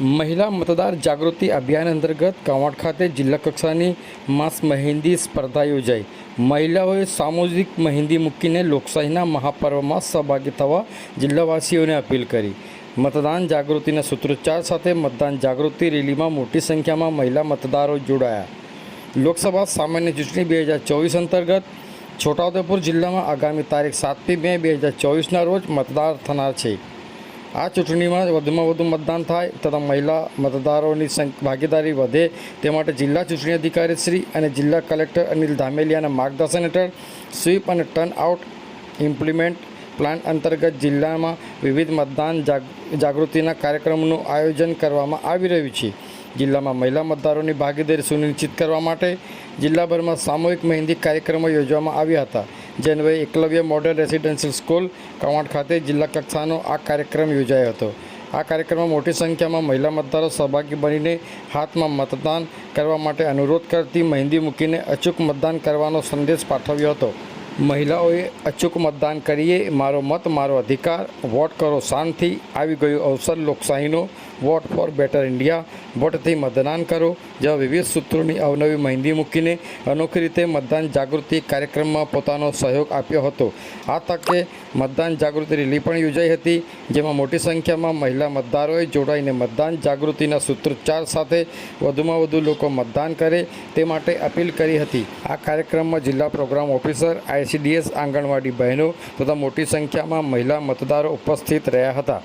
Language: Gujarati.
મહિલા મતદાર જાગૃતિ અભિયાન અંતર્ગત કાંવડ ખાતે જિલ્લા કક્ષાની માસ મહેંદી સ્પર્ધા યોજાઈ. મહિલાઓએ સામૂહિક મહેંદી મૂકીને લોકશાહીના મહાપર્વમાં સહભાગી થવા જિલ્લાવાસીઓને અપીલ કરી. મતદાન જાગૃતિના સૂત્રોચ્ચાર સાથે મતદાન જાગૃતિ રેલીમાં મોટી સંખ્યામાં મહિલા મતદારો જોડાયા. લોકસભા સામાન્ય ચૂંટણી બે હજાર ચોવીસ અંતર્ગત છોટાઉદેપુર જિલ્લામાં આગામી તારીખ સાતમી મે બે હજાર ચોવીસના રોજ મતદાર થનાર છે. આ ચૂંટણીમાં વધુમાં વધુ મતદાન થાય તથા મહિલા મતદારોની ભાગીદારી વધે તે માટે જિલ્લા ચૂંટણી અધિકારી શ્રી અને જિલ્લા કલેક્ટર અનિલ ધામેલિયાના માર્ગદર્શન હેઠળ સ્વીપ અને ટર્ન આઉટ ઇમ્પ્લિમેન્ટ પ્લાન અંતર્ગત જિલ્લામાં વિવિધ મતદાન જાગ- જાગૃતિના કાર્યક્રમનું આયોજન કરવામાં આવી રહ્યું છે. જિલ્લામાં મહિલા મતદારોની ભાગીદારી સુનિશ્ચિત કરવા માટે જિલ્લાભરમાં સામૂહિક મહેંદી કાર્યક્રમો યોજવામાં આવ્યા હતા. જે અન્વયે Eklavya model residential school Kawant ખાતે જિલ્લા કક્ષાનો આ કાર્યક્રમ યોજાયો હતો. આ કાર્યક્રમમાં મોટી સંખ્યામાં મહિલા મતદારો સહભાગી બનીને હાથમાં મતદાન કરવા માટે અનુરોધ કરતી મહેંદી મૂકીને અચૂક મતદાન કરવાનો સંદેશ પાઠવ્યો હતો. મહિલાઓએ અચૂક મતદાન કરીએ, મારો મત, મારો અધિકાર, વોટ કરો, શાંતિ, આવી ગયો અવસર લોકશાહીનો વોટ ફોર બેટર ઇન્ડિયા વોટથી મતદાન કરો. જેવા વિવિધ સૂત્રોની અવનવી મહેંદી મૂકીને અનોખી રીતે મતદાન જાગૃતિ કાર્યક્રમમાં પોતાનો સહયોગ આપ્યો હતો. આ તકે મતદાન જાગૃતિ રેલી પણ યોજાઈ હતી, જેમાં મોટી સંખ્યામાં મહિલા મતદારોએ જોડાઈને મતદાન જાગૃતિના સૂત્રોચ્ચાર સાથે વધુમાં વધુ લોકો મતદાન કરે તે માટે અપીલ કરી હતી. આ કાર્યક્રમમાં જિલ્લા પ્રોગ્રામ ઓફિસર, આઈસીડીએસ આંગણવાડી બહેનો તથા મોટી સંખ્યામાં મહિલા મતદારો ઉપસ્થિત રહ્યા હતા.